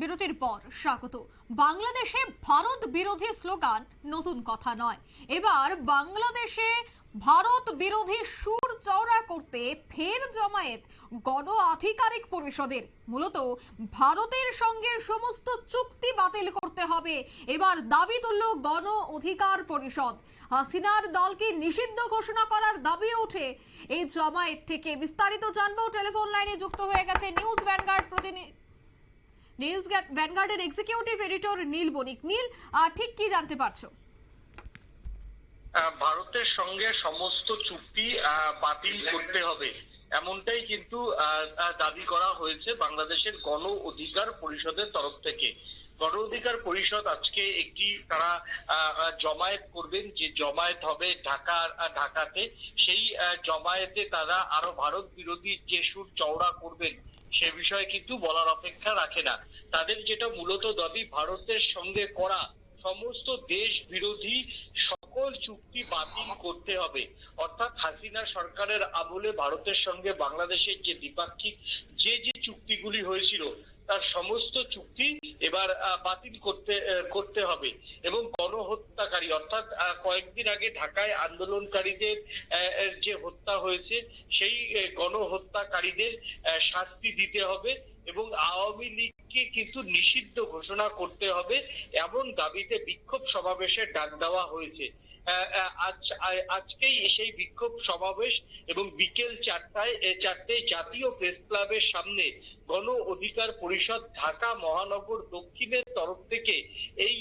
বিরতির পর স্বাগত। বাংলাদেশে ভারত বিরোধী স্লোগান নতুন কথা নয়। এবার বাংলাদেশে ভারত বিরোধী সুর চওড়া করতে ফের জমায়েত গণ আধিকারিক পরিষদের। মূলত ভারতের সঙ্গে সমস্ত চুক্তি বাতিল করতে হবে। এবার দাবি তুলল গণ অধিকার পরিষদ। হাসিনার দলকে নিষিদ্ধ ঘোষণা করার দাবি ওঠে। এই জমায়েত থেকে বিস্তারিত জানব। টেলিফোন লাইনে যুক্ত হয়ে গেছে নিউজ ভ্যানগার্ড প্রতিনিধি নিউজ ভ্যানগার্ডের এক্সিকিউটিভ এডিটর নীল বণিক। নীল ঠিক কি জানতে পারছ? ভারতের সঙ্গে সমস্ত চুক্তি বাতিল করতে হবে। এমনটাই কিন্তু দাবি করা হয়েছে বাংলাদেশের গণ অধিকার পরিষদের তরফ থেকে। গণ অধিকার পরিষদ আজকে একটি তারা জমায়েত করবেন। যে জমায়েত হবে ঢাকা ঢাকাতে, সেই জমায়েতে তারা আরও ভারত বিরোধী যে সুর চওড়া করবেন সে বিষয়ে কিন্তু বলার অপেক্ষা রাখে না। তাদের যেটা মূলত দাবি, ভারতের সঙ্গে করা সমস্ত দেশ বিরোধী সকল চুক্তি বাতিল করতে হবে। অর্থাৎ হাসিনা সরকারের আমলে ভারতের সঙ্গে বাংলাদেশের যে দ্বিপাক্ষিক যে যে চুক্তিগুলি হয়েছিল তার সমস্ত চুক্তি এবার বাতিল করতে করতে হবে এবং গণহত্যাকারী অর্থাৎ কয়েকদিন আগে ঢাকায় আন্দোলনকারীদের যে হত্যা হয়েছে, সেই গণহত্যাকারীদের শাস্তি দিতে হবে এবং আওয়ামী লীগকে কিন্তু নিষিদ্ধ ঘোষণা করতে হবে এমন দাবিতে বিক্ষোভ সমাবেশের ডাক দেওয়া হয়েছে। আজকেই সেই বিক্ষোভ সমাবেশ এবং বিকেল চারটায় চারটে জাতীয় প্রেস ক্লাবের সামনে গণ অধিকার পরিষদ ঢাকা মহানগর দক্ষিণের তরফ থেকে এই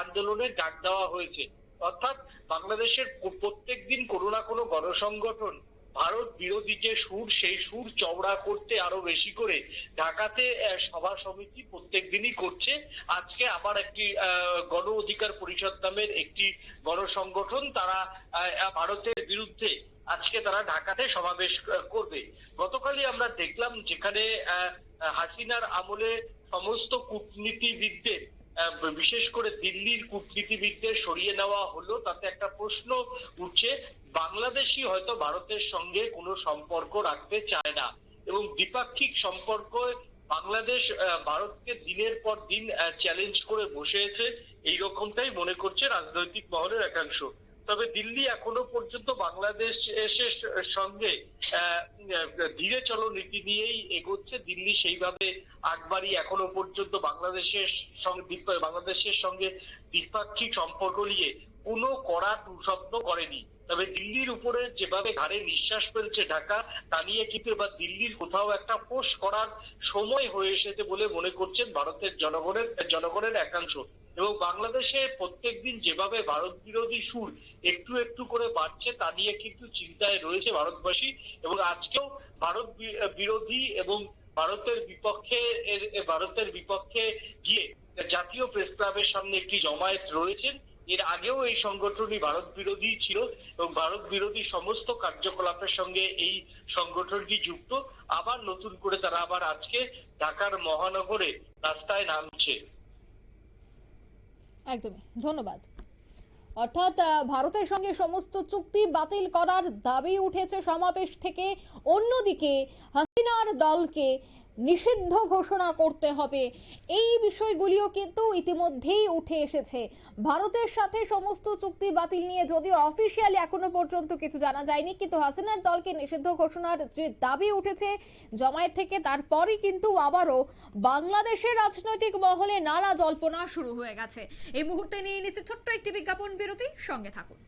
আন্দোলনের ডাক দেওয়া হয়েছে। অর্থাৎ বাংলাদেশের প্রত্যেক দিন কোনো না কোনো গণসংগঠন ভারত বিরোধী যে সুর, সেই সুর চওড়া করতে আরও বেশি করে ঢাকাতে সভা সমিতি প্রত্যেক দিনই করছে। আজকে আবার একটি গণ অধিকার পরিষদ নামের একটি গণসংগঠন তারা ভারতের বিরুদ্ধে আজকে তারা ঢাকাতে সমাবেশ করবে। গতকালই আমরা দেখলাম যেখানে হাসিনার আমলে সমস্ত কূটনীতিবিদদের বিশেষ করে দিল্লির কূটনীতিবিদদের সরিয়ে নেওয়া হলো, তাতে একটা প্রশ্ন উঠছে, বাংলাদেশই হয়তো ভারতের সঙ্গে কোনো সম্পর্ক রাখতে চায় না। এবং দ্বিপাক্ষিক সম্পর্ক বাংলাদেশ ভারতকে দিনের পর দিন চ্যালেঞ্জ করে বসেছে এই রকমটাই মনে করছে রাজনৈতিক মহলের একাংশ। তবে দিল্লি এখনও পর্যন্ত বাংলাদেশের সঙ্গে ধীরে চলো নীতি নিয়েই এগোচ্ছে। দিল্লি সেইভাবে আকবারই এখনও পর্যন্ত বাংলাদেশের বাংলাদেশের সঙ্গে দ্বিপাক্ষিক সম্পর্ক নিয়ে কোনো কড়া শব্দ করেনি। তবে দিল্লির উপরে যেভাবে ঘাড়ে নিঃশ্বাস ফেলছে ঢাকা, তা নিয়ে কিন্তু এবার দিল্লির কোথাও একটা পোষ করার সময় হয়ে এসেছে বলে মনে করছেন ভারতের জনগণের জনগণের একাংশ। এবং বাংলাদেশে প্রত্যেকদিন যেভাবে ভারত বিরোধী সুর একটু একটু করে বাড়ছে, তা নিয়ে কিন্তু চিন্তায় রয়েছে ভারতবাসী। এবং আজকেও ভারত বিরোধী এবং ভারতের বিপক্ষে ভারতের বিপক্ষে গিয়ে জাতীয় প্রেস ক্লাবের সামনে একটি জমায়েত রয়েছেন। এর আগেও এই সংগঠনই ভারত বিরোধী ছিল এবং ভারত বিরোধী সমস্ত কার্যকলাপের সঙ্গে এই সংগঠনটি যুক্ত। আবার নতুন করে তারা আবার আজকে ঢাকার মহানগরে রাস্তায় নামছে। একদমই ধন্যবাদ। অর্থাৎ ভারতের সঙ্গে সমস্ত চুক্তি বাতিল করার দাবি উঠেছে সমাবেশ থেকে। অন্যদিকে হাসিনার দলকে নিষিদ্ধ ঘোষণা করতে হবে। এই বিষয়গুলিও কিন্তু ইতিমধ্যেই উঠে এসেছে। ভারতের সাথে সমস্ত চুক্তি বাতিল নিয়ে যদিও অফিসিয়ালি এখনও পর্যন্ত কিছু জানা যায়নি, কিন্তু হাসিনার দলকে নিষিদ্ধ ঘোষণার যে দাবি উঠেছে জমায়েত থেকে, তারপরই কিন্তু আবারও বাংলাদেশের রাজনৈতিক মহলে নানা জল্পনা শুরু হয়ে গেছে। এই মুহূর্তে নিয়ে নিচ্ছে ছোট্ট একটি বিজ্ঞাপন বিরতি, সঙ্গে থাকুন।